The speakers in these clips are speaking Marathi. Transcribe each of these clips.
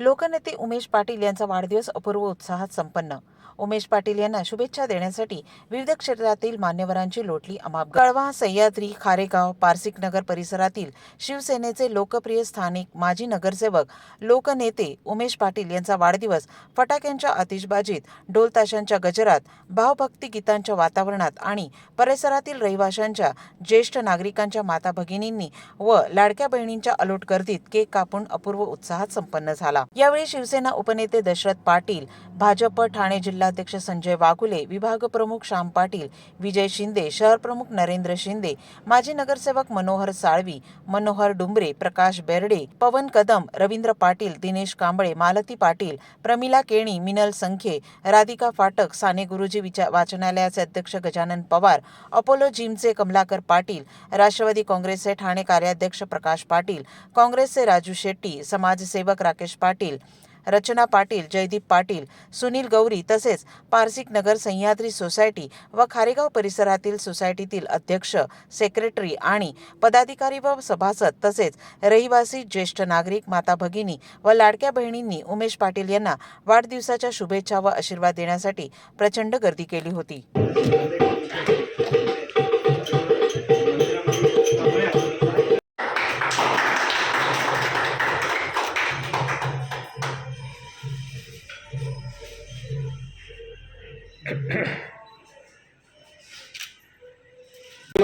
लोकनेते उमेश पाटील यांचा वाढदिवस अपूर्व उत्साहात संपन्न उमेश पाटील यांना शुभेच्छा देण्यासाठी विविध क्षेत्रातील मान्यवरांची लोटली अमाप कळवा सह्याद्री खारेगाव पारसिक नगर परिसरातील शिवसेनेचे लोकप्रिय स्थानिक माजी नगरसेवक लोकनेते उमेश पाटील यांचा वाढदिवस फटाक्यांच्या आतिषबाजीत ढोलताशांच्या गजरात भावभक्ती गीतांच्या वातावरणात आणि परिसरातील रहिवाशांच्या ज्येष्ठ नागरिकांच्या माता भगिनींनी व लाडक्या बहिणींच्या अलोट गर्दीत केक कापून अपूर्व उत्साहात संपन्न झाला. यावेळी शिवसेना उपनेते दशरथ पाटील भाजप ठाणे जिल्हाध्यक्ष संजय वाघुले विभाग प्रमुख श्याम पाटील विजय शिंदे शहर प्रमुख नरेंद्र शिंदे माजी नगरसेवक मनोहर साळवी मनोहर डुंबरे प्रकाश बेर्डे पवन कदम रवींद्र पाटील दिनेश कांबळे मालती पाटील प्रमिला केणी मिनल संखे राधिका फाटक साने गुरुजी विचा- वाचनालयाचे अध्यक्ष गजानन पवार अपोलो जिमचे कमलाकर पाटील राष्ट्रवादी काँग्रेसचे ठाणे कार्याध्यक्ष प्रकाश पाटील काँग्रेसचे राजू शेट्टी समाजसेवक राकेश पाटील रचना पाटील जयदीप पाटील सुनील गौरी तसेच पारसिक नगर सह्याद्री सोसायटी व खारेगाव परिसरातील सोसायटीतील अध्यक्ष सेक्रेटरी आणि पदाधिकारी व सभासद तसेच रहिवासी ज्येष्ठ नागरिक माता भगिनी व लाडक्या बहिणींनी उमेश पाटील यांना वाढदिवसाच्या शुभेच्छा व आशीर्वाद देण्यासाठी प्रचंड गर्दी केली होती.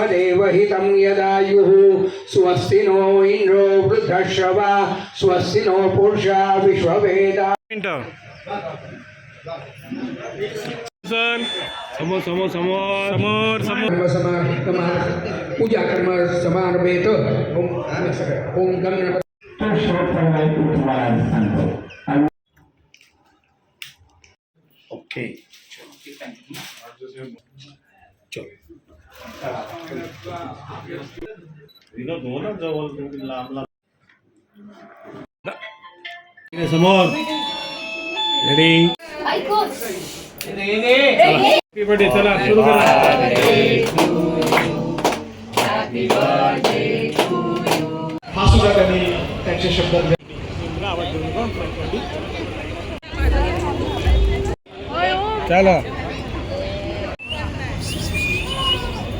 देव हितं यदायुः स्वस्ति नो इन्द्रो वृद्धश्रवा स्वस्ति नो पूषा विश्ववेदा समोर समोर समोर। समोर समोर। कर्म समारंभ पूजा कर्म समारंभेत ओम गणपती ओके. समोर रेडी हॅपी बर्थडे चला. सुरू करा हा सुद्धा त्यांनी त्यांच्या शब्दात चला वहिनी इकडे या,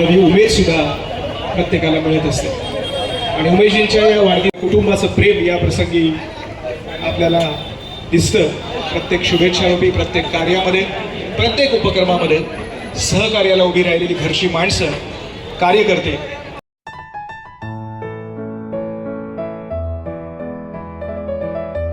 नवी उमेद सुद्धा प्रत्येकाला मिळत असते. आणि उमेशजींच्या या वाढदिव कुटुंबाचं प्रेम या प्रसंगी आपल्याला दिसतं. प्रत्येक शुभेच्छारूपी प्रत्येक कार्यामध्ये प्रत्येक उपक्रमामध्ये सहकार्याला उभी राहिलेली घरची माणसं कार्यकर्ते